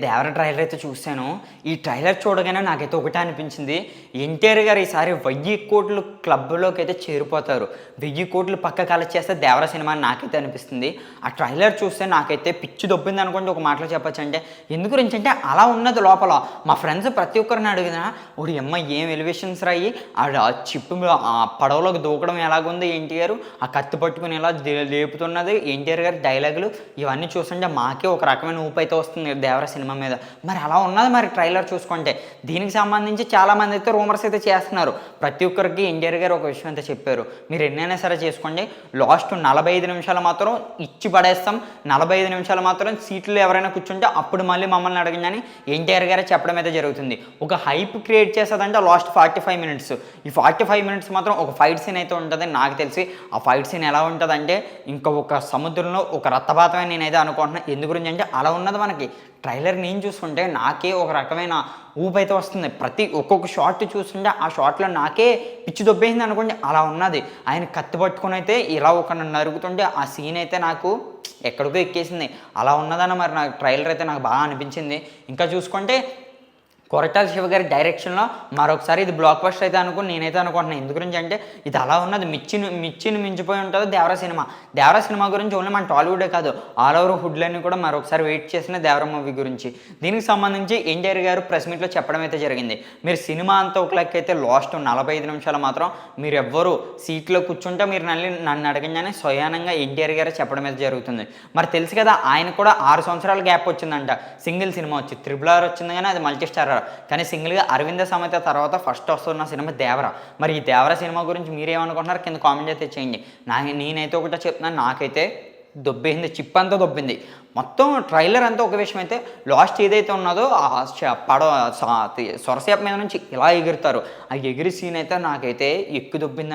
దేవర trailer అయితే చూశాను. ఈ ట్రైలర్ చూడగానే నాకైతే ఒకటే అనిపించింది. ఎన్టీఆర్ గారు ఈసారి వెయ్యి కోట్లు క్లబ్లోకి అయితే చేరిపోతారు. వెయ్యి కోట్లు పక్క కలెక్ట్ చేస్తే దేవర సినిమా అని నాకైతే అనిపిస్తుంది. ఆ ట్రైలర్ చూస్తే నాకైతే పిచ్చి దొబ్బింది అనుకుంటే ఒక మాటలో చెప్పొచ్చు అంటే ఎందు గురించి అంటే అలా ఉన్నది లోపల. మా ఫ్రెండ్స్ ప్రతి ఒక్కరిని అడిగినా ఒకటి అమ్మ ఏం ఎలివేషన్స్ రాయి ఆడ ఆ చిప్పు ఆ పడవలోకి దూకడం ఎలాగుంది ఎన్టీఆర్? ఆ కత్తి పట్టుకుని ఎలా దే- లేపుతున్నది ఎన్టీఆర్ గారి డైలాగులు? ఇవన్నీ చూస్తుంటే మాకే ఒక రకమైన ఊపు అయితే వస్తుంది దేవర సినిమా మీద. మరి అలా ఉన్నది మరి ట్రైలర్ చూసుకుంటే. దీనికి సంబంధించి చాలామంది అయితే రూమర్స్ అయితే చేస్తున్నారు. ప్రతి ఒక్కరికి ఎన్టీఆర్ గారు ఒక విషయం అయితే చెప్పారు. మీరు ఎన్నైనా సరే చేసుకోండి. లాస్ట్ నలభై ఐదు నిమిషాలు మాత్రం ఇచ్చి పడేస్తాం. నలభై ఐదు నిమిషాలు మాత్రం సీట్లు ఎవరైనా కూర్చుంటే అప్పుడు మళ్ళీ మమ్మల్ని అడగండి ఎన్టీఆర్ గారే చెప్పడం అయితే జరుగుతుంది. ఒక హైప్ క్రియేట్ చేసేదంటే లాస్ట్ ఫార్టీ ఫైవ్ మినిట్స్. ఈ ఫార్టీ ఫైవ్ మినిట్స్ మాత్రం ఒక ఫైట్ సీన్ అయితే ఉంటుంది నాకు తెలిసి. ఆ ఫైట్ సీన్ ఎలా ఉంటుందంటే ఇంకా ఒక సముద్రంలో ఒక రక్తపాతమే నేనైతే అనుకుంటున్నాను ఎందు గురించి అంటే అలా ఉన్నది మనకి. ట్రైలర్ నేను చూస్తుంటే నాకే ఒక రకమైన ఊపు అయితే వస్తుంది. ప్రతి ఒక్కొక్క షాట్ చూస్తుంటే ఆ షాట్లో నాకే పిచ్చి దొబ్బేసింది అనుకోండి అలా ఉన్నది. ఆయన కత్తి పట్టుకొని అయితే ఇలా ఒక నరుగుతుంటే ఆ సీన్ అయితే నాకు ఎక్కడికో ఎక్కేసింది. అలా ఉన్నదన్న మరి నాకు ట్రైలర్ అయితే నాకు బాగా అనిపించింది. ఇంకా చూసుకుంటే కొరటాల శివ గారి డైరెక్షన్లో మరొకసారి ఇది బ్లాక్ బస్టర్ అయితే అనుకుని నేనైతే అనుకుంటున్నాను ఎందు గురించి అంటే ఇది అలా ఉన్నది మిచ్చిని మిచ్చిని మించిపోయి ఉంటుంది దేవర సినిమా. దేవర సినిమా గురించి ఓన్లీ మన టాలీవుడే కాదు ఆల్ ఓవర్ హుడ్లన్నీ కూడా మరొకసారి వెయిట్ చేసిన దేవర మూవీ గురించి. దీనికి సంబంధించి ఎన్టీఆర్ గారు ప్రెస్ మీట్లో చెప్పడం అయితే జరిగింది. మీరు సినిమా అంతా ఒక లెక్క అయితే లాస్ట్ నలభై ఐదు నిమిషాలు మాత్రం మీరు ఎవ్వరు సీట్లో కూర్చుంటే మీరు నన్ను నన్ను అడగంగానే స్వయానంగా ఎన్టీఆర్ గారు చెప్పడం అయితే జరుగుతుంది. మరి తెలుసు కదా ఆయన కూడా ఆరు సంవత్సరాల గ్యాప్ వచ్చిందంట. సింగిల్ సినిమా వచ్చి త్రిబుల్ ఆర్ వచ్చింది కానీ అది మల్టీ స్టార్ కానీ సింగిల్గా అరవింద సమేత తర్వాత ఫస్ట్ వస్తున్న సినిమా దేవర. మరి ఈ దేవర సినిమా గురించి మీరేమనుకుంటున్నారు? కింద కామెంట్ అయితే చేయండి. నా నేనైతే ఒకటే చెప్తున్నాను నాకైతే దొబ్బింది చిప్ అంతా దొబ్బింది. మొత్తం ట్రైలర్ అంతా ఒక విషయం అయితే లాస్ట్ ఏదైతే ఉన్నదో ఆ పడవ సొరసేప మీద నుంచి ఇలా ఎగురుతారు. ఆ ఎగిరి సీన్ అయితే నాకైతే ఎక్కువ దొబ్బింది